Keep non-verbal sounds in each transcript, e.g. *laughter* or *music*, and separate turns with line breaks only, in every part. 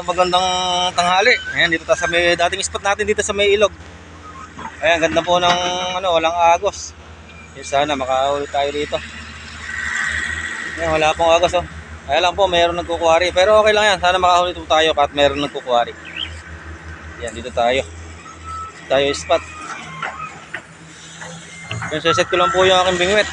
Magandang magandang tanghali. Ayan, dito tayo sa may dating spot natin dito sa may ilog. Ayan, ganda po ng ano, walang agos. Eh, sana makahuli tayo dito. Ayan, wala pong agos oh. Kaya lang po, mayroon nagkukuwari. Pero okay lang yan. Sana makahuli po tayo kahit mayroon nagkukuwari. Ayan, dito tayo. Tayo spot. Yung set ko lang po yung aking bingwit.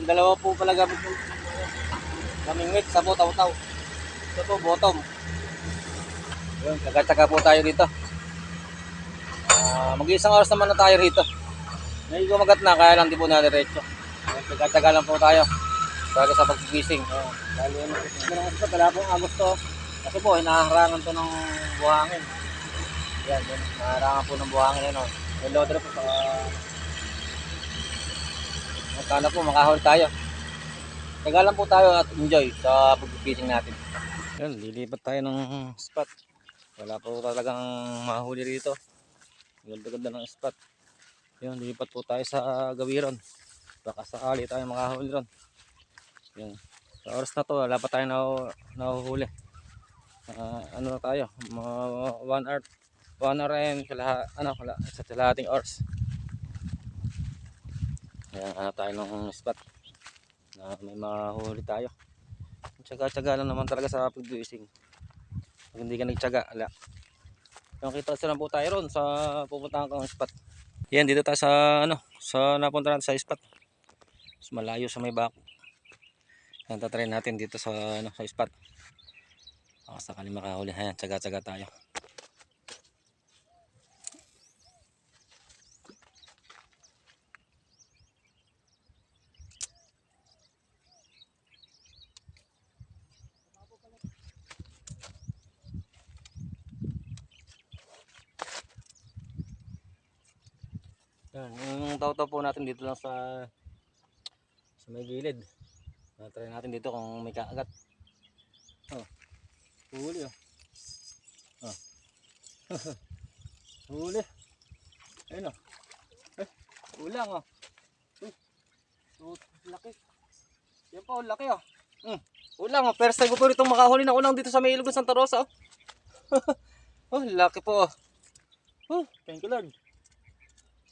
Yung dalawa po pala gamit yung kaming mix sa po taw-taw. Ito po bottom. Yun, taga-taga po tayo dito. Ah, mag-iisang oras naman na tayo rito. Medyo kumagat na, kaya lang di po na diretso. Taga-taga lang po tayo. Bago sa pagkigising. Ayan. Dahil yun, gusto, wala pong Agosto. Kasi po, hinaharangan to ng buhangin. Yan, yun. Naharangan po ng buhangin. Ano. Yung loader po sa Magkano po, makahol tayo. Taga lang po tayo at enjoy sa pagkipising natin. Yan, lilipat tayo ng spot. Wala po talagang mahuli rito. Ganda-ganda ng spot. Yan, lilipat po tayo sa gawiron. Baka sakali tayo makahuli ron. Yan. Sa oras na to, wala pa tayo nahu- nahuhuli. Ah, ano na tayo, mga 1 hour, 1 hour and kalaha, ano, kala, sa kalahating hours. Ayan, hanap tayo ng spot na may mahuli tayo. Tsaga-tsaga lang naman talaga sa pag-fishing. Pag hindi ka nagtsaga, ala. Yung kita sa lang po tayo ron sa pupuntahan kong spot. Yan, dito tayo sa, ano, sa napunta natin sa spot. Mas malayo sa may bako. Yan, tatry natin dito sa, ano, sa spot. Baka sakali makahuli. Ayan, tsaga-tsaga tayo. Yan, yung tawtaw po natin dito lang sa sa may gilid. Na-try natin dito kung may kaagat. Oh. Huli oh. Oh. *laughs* Huli. Ayun oh. Eh, ulang oh. Uy. Oh, laki. Yan po, laki oh. Mm. Ulang oh. First time ko po itong makahuli na ulang dito sa may ilog ng Santa Rosa oh. *laughs* oh, laki po oh. Oh, thank you Lord.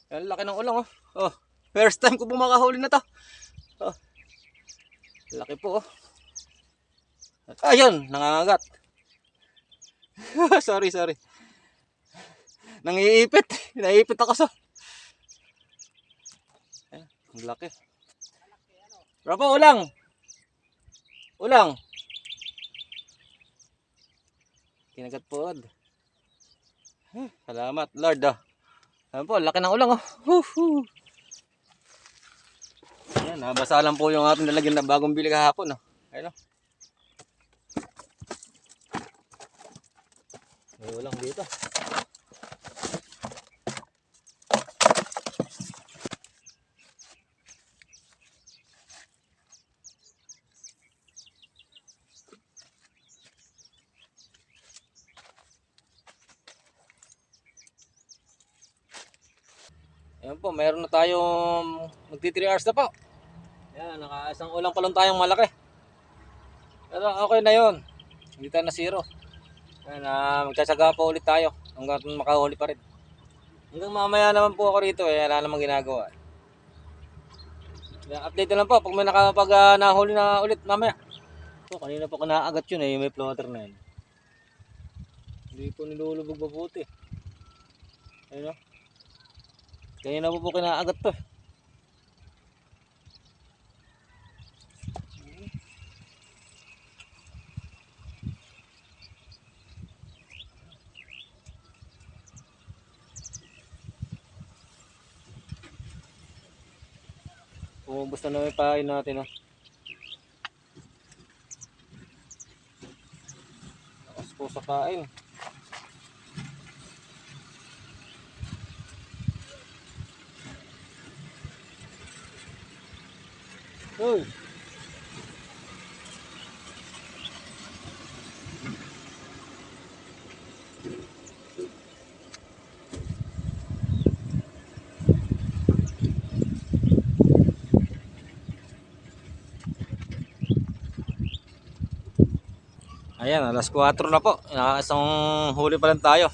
Ang laki ng ulang oh. Oh, first time ko po makahuli na to. Oh. Laki po oh. Ayun, nangangagat. *laughs* sorry, sorry. Nangiipit. Naiipit ako sa. Ayan, ang laki. Rapo, ulang. Ulang. Kinagat po. Eh, Salamat, Lord ah. Ayan po, laki ng ulang oh. Woohoo! Ayan, nabasa lang po yung ating nalagyan na bagong bili kahapon oh. Ayan oh. May ulang dito. Ayan po, mayroon na tayong magti 3 hours na po. Ayan, nakaisang ulang pa lang tayong malaki. Pero okay na yon. Hindi tayo na zero. Ayan, uh, magtsatsaga po ulit tayo hanggang makahuli pa rin. Hanggang mamaya naman po ako rito eh, wala namang ginagawa. Kaya update na lang po pag may nakapag uh, nahuli na ulit mamaya. So, kanina po kanaagat yun eh, may floater na yun. Hindi po nilulubog mabuti. Ayun o. Kanina po po kinaagat to. eh. Umubos na naman pain natin. Oh. Lakas po sa pain. Uy. Ayan, alas 4 na po. Uh, isang huli pa lang tayo.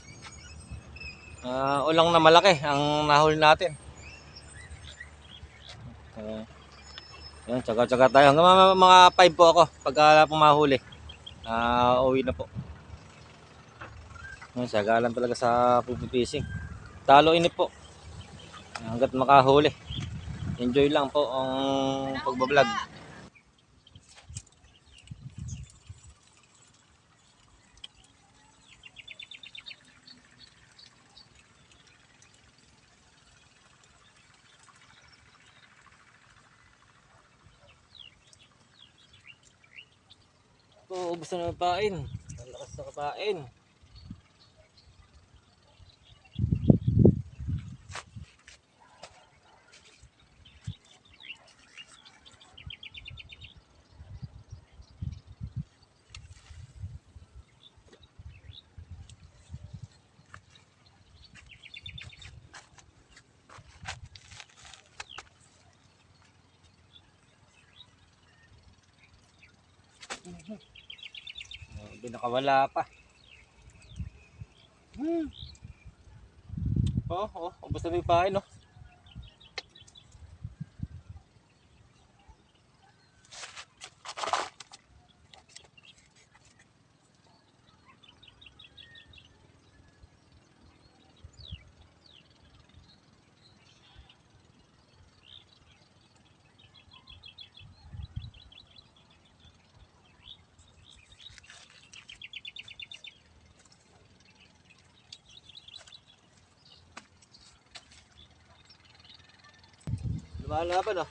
Uh, ulang na malaki ang nahuli natin. Uh, yan, tsaga-tsaga tayo. Hanggang mga, mga 5 po ako pagka pumahuli. Ah, uwi na po. Yan, tsaga lang talaga sa pupipishing. Talo inip po. Hanggat makahuli. Enjoy lang po ang pagbablog. Oo, ubos na ng pain. Ang lakas na kapain. Hindi nakawala pa. Hmm. Oh, oh, ubos na yung pain, oh. Lumalaban, oh.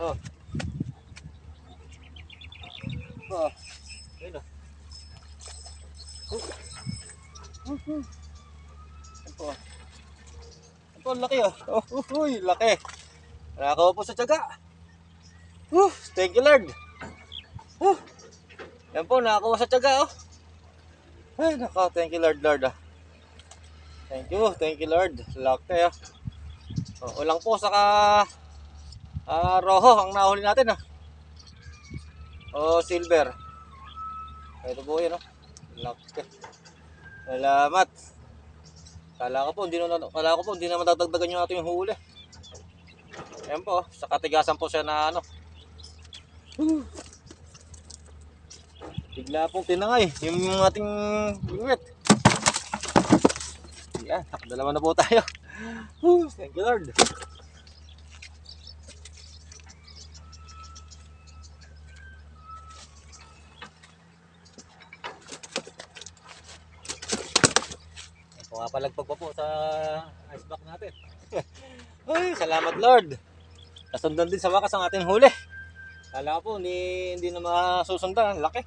Oh. Oh. Ayun, oh. Oh. Oh, oh. Oh. Ayun po, ang laki. Oh, oh, uy, laki. Nakakawa po sa tiyaga. Uh, thank you, Lord. Uh, yan po, nakakuha sa tiyaga, oh. Ay, naka, thank you, Lord, Lord, ah. Thank you, thank you, Lord. Laki, ah. Oh, ulang po, saka ah, roho ang nahuli natin, ah. Oh, silver. Ito po yun, oh. Laki. Salamat. Kala ko po, hindi na, kala ko po, hindi na matadagdagan yung ating huli. Ayan po, sa katigasan po siya na ano. Whew. Bigla pong tinangay yung ating bingwit. Yan, dalawa na po tayo. Whew, thank you Lord. Pumapalagpag pa po sa iceberg natin. *laughs* Ay, salamat Lord. Nasundan din sa wakas ang ating huli. Kala po, hindi, hindi na masusundan. Ang laki.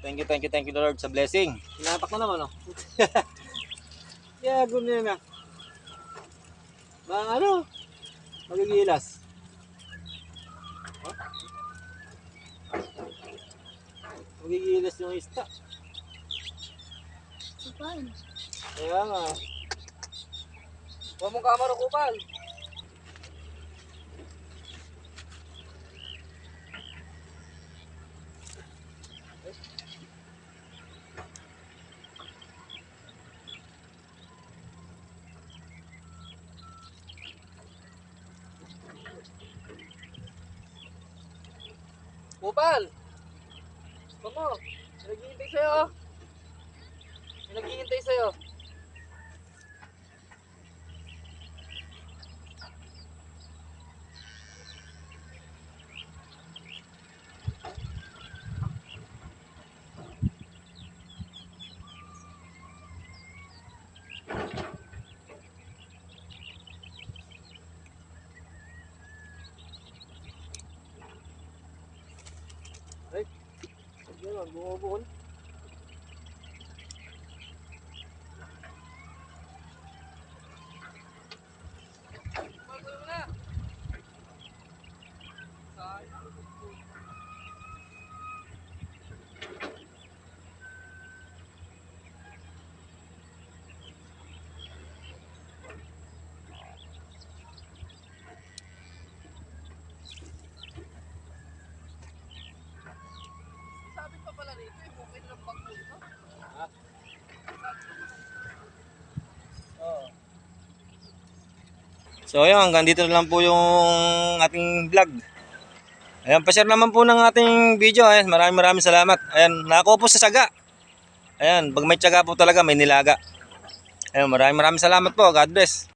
Thank you, thank you, thank you Lord sa blessing. Sinapak na naman, oh. *laughs* yeah, good na ah. Ba, ano? Magigilas. Magigilas yung ista.
Kupal.
Kaya nga.
Huwag mong kamaro kupal. Kupal! Gusto mo? May naghihintay sa'yo. May naghihintay sa'yo.
Yun, bumubuhol. So ayun, hanggang dito na lang po yung ating vlog. Ayan, pa-share naman po ng ating video. Ayan, maraming maraming salamat. Ayan, nako po sa saga. Ayan, pag may tiyaga po talaga, may nilaga. Ayan, maraming maraming salamat po. God bless.